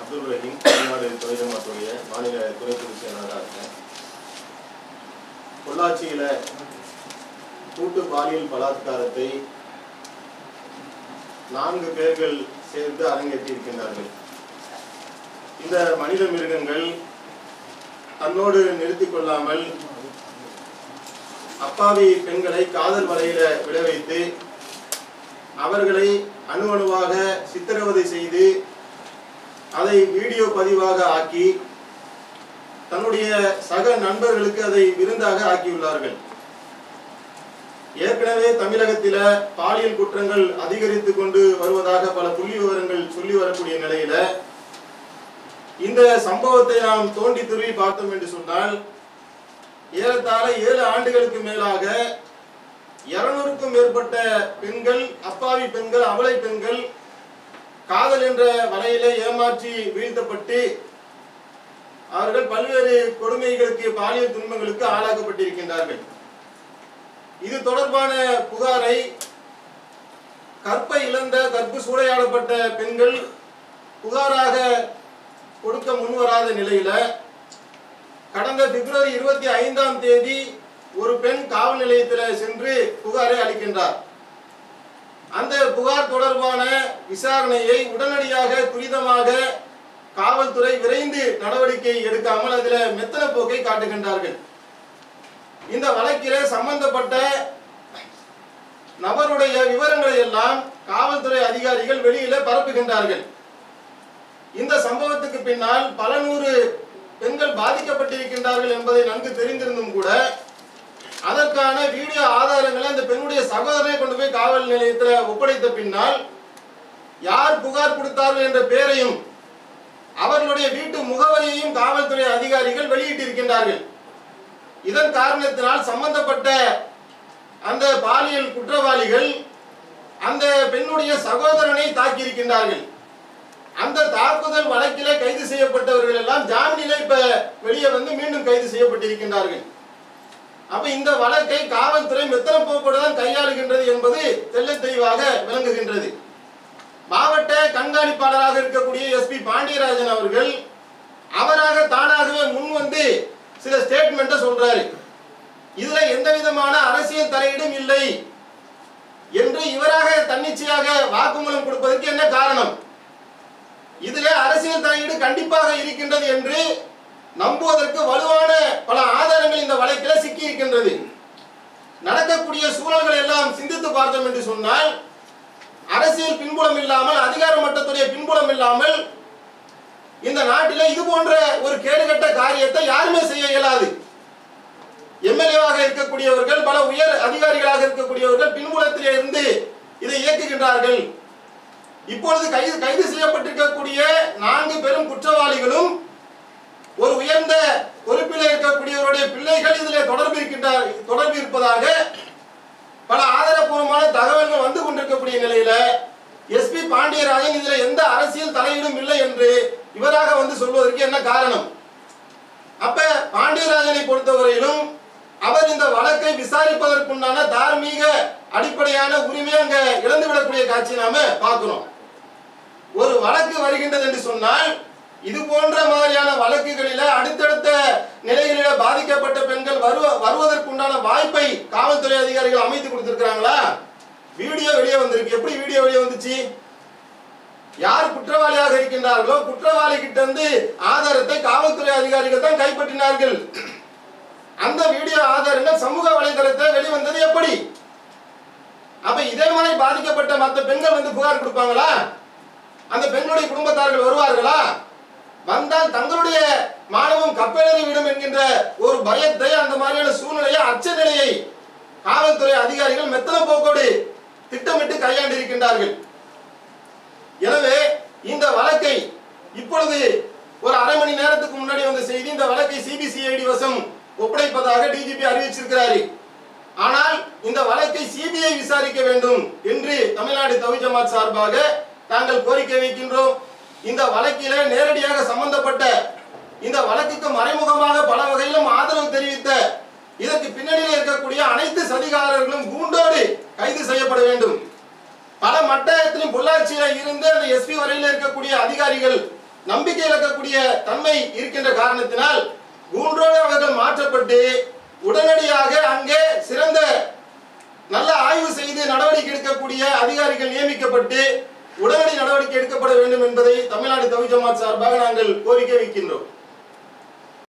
அப்துல் ரஹீம் தமிழ்நாடு துணை ஜமாத்துடைய மாநில துணை பொதுச் செயலாளராக இருக்கேன். பொள்ளாச்சியில கூட்டு பாலியல் பலாத்காரத்தை நான்கு பேர்கள் சேர்ந்து அரங்கேற்றி இருக்கின்றார்கள். இந்த மனித மிருகங்கள் தன்னோடு நிறுத்திக் கொள்ளாமல் அப்பாவி பெண்களை காதல் வலையில விட அவர்களை அணு அணுவாக சித்திரவதை செய்து அதை வீடியோ பதிவாக ஆக்கி தன்னுடைய சக நண்பர்களுக்கு அதை விருந்தாக ஆக்கியுள்ளார்கள். ஏற்கனவே தமிழகத்தில பாலியல் குற்றங்கள் அதிகரித்து கொண்டு வருவதாக பல புள்ளி விவரங்கள் சொல்லி வரக்கூடிய நிலையில இந்த சம்பவத்தை நாம் தோண்டி துருவி பார்த்தோம் என்று சொன்னால் ஏறத்தாழ ஏழு ஆண்டுகளுக்கு மேலாக இருநூறுக்கும் மேற்பட்ட பெண்கள் அப்பாவி பெண்கள் அபலை பெண்கள் காதல் என்ற வலையிலே ஏமாற்றி வீழ்த்தப்பட்டு அவர்கள் பல்வேறு கொடுமைகளுக்கு பாலியல் துன்பங்களுக்கு ஆளாக்கப்பட்டிருக்கின்றார்கள். இது தொடர்பான புகாரை கற்பை இழந்த கற்பு சூறையாடப்பட்ட பெண்கள் புகாராக கொடுக்க முன்வராத நிலையில கடந்த பிப்ரவரி இருபத்தி ஐந்தாம் தேதி ஒரு பெண் காவல் நிலையத்தில் சென்று புகாரை அளிக்கின்றார். அந்த புகார் தொடர்பான விசாரணையை உடனடியாக துரிதமாக காவல்துறை விரைந்து நடவடிக்கை எடுக்காமல் அதில் மெத்தன போக்கை காட்டுகின்றார்கள். இந்த வழக்கில் சம்பந்தப்பட்ட நபருடைய விவரங்களை எல்லாம் காவல்துறை அதிகாரிகள் வெளியில பரப்புகின்றார்கள். இந்த சம்பவத்துக்கு பின்னால் பல நூறு பெண்கள் பாதிக்கப்பட்டிருக்கின்றார்கள் என்பதை நன்கு தெரிந்திருந்தும் கூட அதற்கான வீடியோ ஆதாரங்களை அந்த பெண்ணுடைய சகோதரனை கொண்டு போய் காவல் நிலையத்தில் ஒப்படைத்த பின்னால் யார் புகார் கொடுத்தார்கள் என்ற பெயரையும் அவர்களுடைய வீட்டு முகவரியையும் காவல்துறை அதிகாரிகள் வெளியிட்டிருக்கின்றார்கள். இதன் காரணத்தினால் சம்பந்தப்பட்ட அந்த பாலியல் குற்றவாளிகள் அந்த பெண்ணுடைய சகோதரனை தாக்கியிருக்கின்றார்கள். அந்த தாக்குதல் வழக்கில கைது செய்யப்பட்டவர்கள் எல்லாம் ஜாமீனில் இப்ப வெளியே வந்து மீண்டும் கைது செய்யப்பட்டிருக்கின்றார்கள். அப்ப இந்த வழக்கை காவல்துறை மெத்தன போக்கோடு கையாளுகின்றது என்பது தெல்ல தெளிவாக விளங்குகின்றது. மாவட்ட கண்காணிப்பாளராக இருக்கக்கூடிய எஸ்பி பாண்டியராஜன் அவர்கள் அவராக தானாகவே முன் வந்து சில ஸ்டேட்மெண்ட்டை சொல்றாரு. இதுல எந்த விதமான அரசியல் தலையீடும் இல்லை என்று இவராக தன்னிச்சையாக வாக்குமூலம் கொடுப்பதற்கு என்ன காரணம்? இதுல அரசியல் தலையீடு கண்டிப்பாக இருக்கின்றது என்று நம்புவதற்கு வலுவான பல சிக்கி நடக்கக்கூடிய சூழல்கள் எல்லாம் சிந்தித்து பார்த்தோம் என்று சொன்னால் அரசியல் பின்புலம் இல்லாமல் அதிகார மட்டத்துடைய பின்புலம் இல்லாமல் இந்த நாட்டில இது போன்ற ஒரு கேடுகட்ட காரியத்தை யாருமே செய்ய இயலாது. எம்எல்ஏவாக இருக்கக்கூடியவர்கள் பல உயர் அதிகாரிகளாக இருக்கக்கூடியவர்கள் பின்புலத்திலே இருந்து இதை இயக்குகின்றார்கள். இப்பொழுது கைது கைது செய்யப்பட்டிருக்கக்கூடிய நான்கு பெரும் குற்றவாளிகளும் ஒரு உயர்ந்த பொறுப்பில் இருக்கக்கூடியவருடைய பிள்ளைகள் தொடர்பு இருக்கின்றார் தொடர்பு இருப்பதாக பல ஆதாரப்பூர்வமான தகவல்கள் வந்து கொண்டிருக்கக்கூடிய நிலையில எஸ்பி பாண்டியராஜன் இதுல எந்த அரசியல் தலையீடும் இல்லை என்று இவராக வந்து சொல்வதற்கு என்ன காரணம்? அப்ப பாண்டியராஜனை பொறுத்தவரையிலும் அவர் இந்த வழக்கை விசாரிப்பதற்குண்டான தார்மீக அடிப்படையான உரிமையை அங்க இழந்துவிடக்கூடிய காட்சி நாம பார்க்கிறோம். ஒரு வழக்கு வருகின்றது என்று சொன்னால் இது போன்ற மாதிரியான வழக்குகளில அடுத்தடுத்த நிலைகளில பாதிக்கப்பட்ட வருவ வருவதற்குண்டான வாய்ப்பை காவல்துறை அதிகாரிகள் அமைத்து கொடுத்திருக்கிறாங்களா? வீடியோ வெளியே வந்திருக்கு. எப்படி வீடியோ வெளியே வந்துச்சு? யார் குற்றவாளியாக இருக்கின்றார்களோ குற்றவாளி கிட்ட இருந்து ஆதாரத்தை காவல்துறை அதிகாரிகள் தான் கைப்பற்றினார்கள். அந்த வீடியோ ஆதாரங்கள் சமூக வலைதளத்தை வெளிவந்தது எப்படி? அப்ப இதே மாதிரி பாதிக்கப்பட்ட மற்ற பெண்கள் வந்து புகார் கொடுப்பாங்களா? அந்த பெண்ணுடைய குடும்பத்தார்கள் வருவார்களா? வந்தால் தங்களுடைய மாணவம் கப்பலேறி விடும் என்கின்ற ஒரு பயத்தை அந்த மாதிரியான சூழ்நிலையை அச்ச நிலையை காவல்துறை அதிகாரிகள் மெத்தன போக்கோடு திட்டமிட்டு கையாண்டு இருக்கின்றார்கள் எனவே இந்த வழக்கை இப்பொழுது ஒரு அரை மணி நேரத்துக்கு முன்னாடி வந்த செய்தி இந்த வழக்கை சிபிசிஐடி வசம் ஒப்படைப்பதாக டிஜிபி அறிவிச்சிருக்கிறாரு. ஆனால் இந்த வழக்கை சிபிஐ விசாரிக்க வேண்டும் என்று தமிழ்நாடு தமிழ் ஜமாத் சார்பாக நாங்கள் கோரிக்கை வைக்கின்றோம். இந்த வழக்கில நேரடியாக சம்பந்தப்பட்ட இந்த வழக்குக்கு மறைமுகமாக பல வகையிலும் ஆதரவு தெரிவித்த இதற்கு பின்னணியில் இருக்கக்கூடிய அனைத்து சதிகாரர்களும் கூண்டோடு கைது செய்யப்பட வேண்டும். பல மட்டத்திலும் பொள்ளாச்சியில இருந்து அந்த எஸ்பி வரையில் இருக்கக்கூடிய அதிகாரிகள் நம்பிக்கை இழக்கக்கூடிய தன்மை இருக்கின்ற காரணத்தினால் கூன்றோடு அவர்கள் மாற்றப்பட்டு உடனடியாக அங்கே சிறந்த நல்ல ஆய்வு செய்து நடவடிக்கை எடுக்கக்கூடிய அதிகாரிகள் நியமிக்கப்பட்டு உடனடி நடவடிக்கை எடுக்கப்பட வேண்டும் என்பதை தமிழ்நாடு தமிழ் ஜமாத் சார்பாக நாங்கள் கோரிக்கை வைக்கின்றோம்.